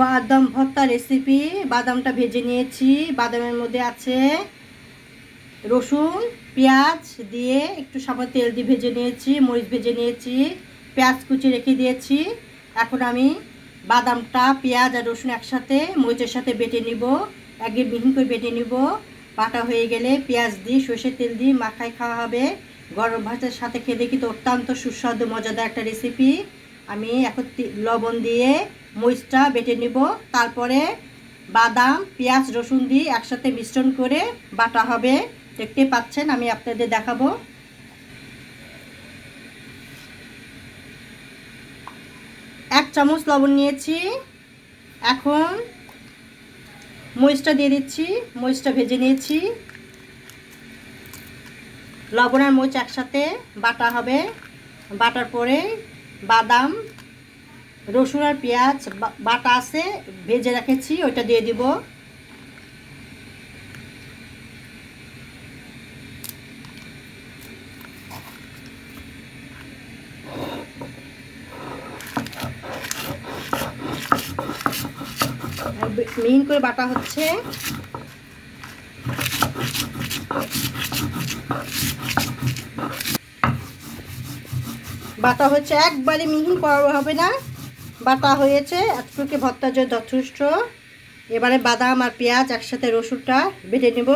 বাদাম ভর্তা রেসিপি বাদামটা ভেজে নিয়েছি। বাদামের মধ্যে আছে রসুন, পেঁয়াজ দিয়ে একটু সামান্য তেল দিয়ে ভেজে নিয়েছি, মরিচ ভেজে নিয়েছি, পেঁয়াজ কুচি রেখে দিয়েছি। এখন আমি বাদামটা, পেঁয়াজ আর রসুন একসাথে মরিচের সাথে বেটে নিব। আগে মিহিন করে বেটে নিব। বাটা হয়ে গেলে পেঁয়াজ দিয়ে সর্ষের তেল দিয়ে মাখায় খাওয়া হবে। গরম ভাতের সাথে খেতে কিন্তু অত্যন্ত সুস্বাদু, মজাদার একটা রেসিপি আমি এখন লবণ দিয়ে মরিচটা বেটে নিব। তারপরে বাদাম, পেঁয়াজ, রসুন দিয়ে একসাথে মিশ্রণ করে বাটা হবে। দেখতে পাচ্ছেন, আমি আপনাদের দেখাবো। এক চামচ লবণ নিয়েছি। এখন মরিচটা দিয়ে দিচ্ছি। মরিচটা ভেজে নিয়েছি। লবণ আর মরিচ একসাথে বাটা হবে। বাটার পরে বাদাম, রসুন আর পেঁয়াজ বাটা আছে, ভেজে রেখেছি, ওইটা দিয়ে দিব। মিহিন করে বাটা হচ্ছে। বাটা হচ্ছে একবারে মিহিন করা হবে না। বাটা হয়েছে এতটুকু ভর্তার জন্য যথেষ্ট। এবারে বাদাম আর পেঁয়াজ একসাথে রসুনটা বেটে নেব।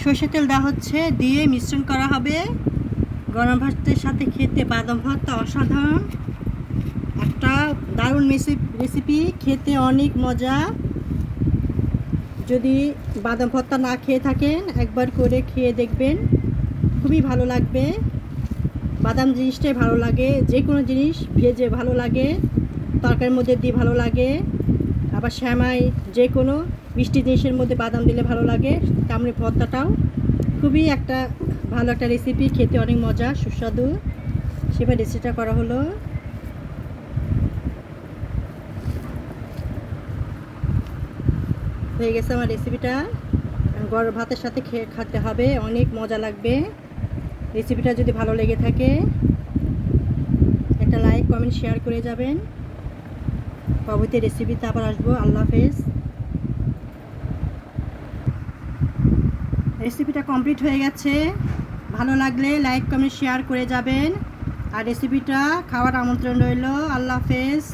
সর্ষে তেল দেওয়া হচ্ছে, দিয়ে মিশ্রণ করা হবে। গরম ভাতের সাথে খেতে বাদাম ভর্তা অসাধারণ। একটা দারুণ রেসিপি খেতে অনেক মজা। যদি বাদাম ভর্তা না খেয়ে থাকেন, একবার করে খেয়ে দেখবেন। খুবই ভালো লাগবে। বাদাম জিনিসটাই ভালো লাগে। যে কোনো জিনিস ভেজে ভালো লাগে, তরকারির মধ্যে দিয়ে ভালো লাগে। আবার শ্যামাই যে কোনো মিষ্টি জিনিসের মধ্যে বাদাম দিলে ভালো লাগে। তেমনি ভর্তাটাও খুবই একটা ভালো একটা রেসিপি খেতে অনেক মজা, সুস্বাদু। সেবার রেসিপিটা করা হলো। হয়ে গেছে আমার রেসিপিটা গরম ভাতের সাথে খেয়ে খেতে হবে, অনেক মজা লাগবে। রেসিপিটা যদি ভালো লেগে থাকে, একটা লাইক কমেন্ট শেয়ার করে যাবেন। পরবর্তী রেসিপিতে আবার আসব। আল্লাহ হাফেজ। রেসিপিটা কমপ্লিট হয়ে গেছে। ভালো লাগলে লাইক কমেন্ট শেয়ার করে যাবেন। আর রেসিপিটা খাওয়ার আমন্ত্রণ রইল। আল্লাহ হাফেজ।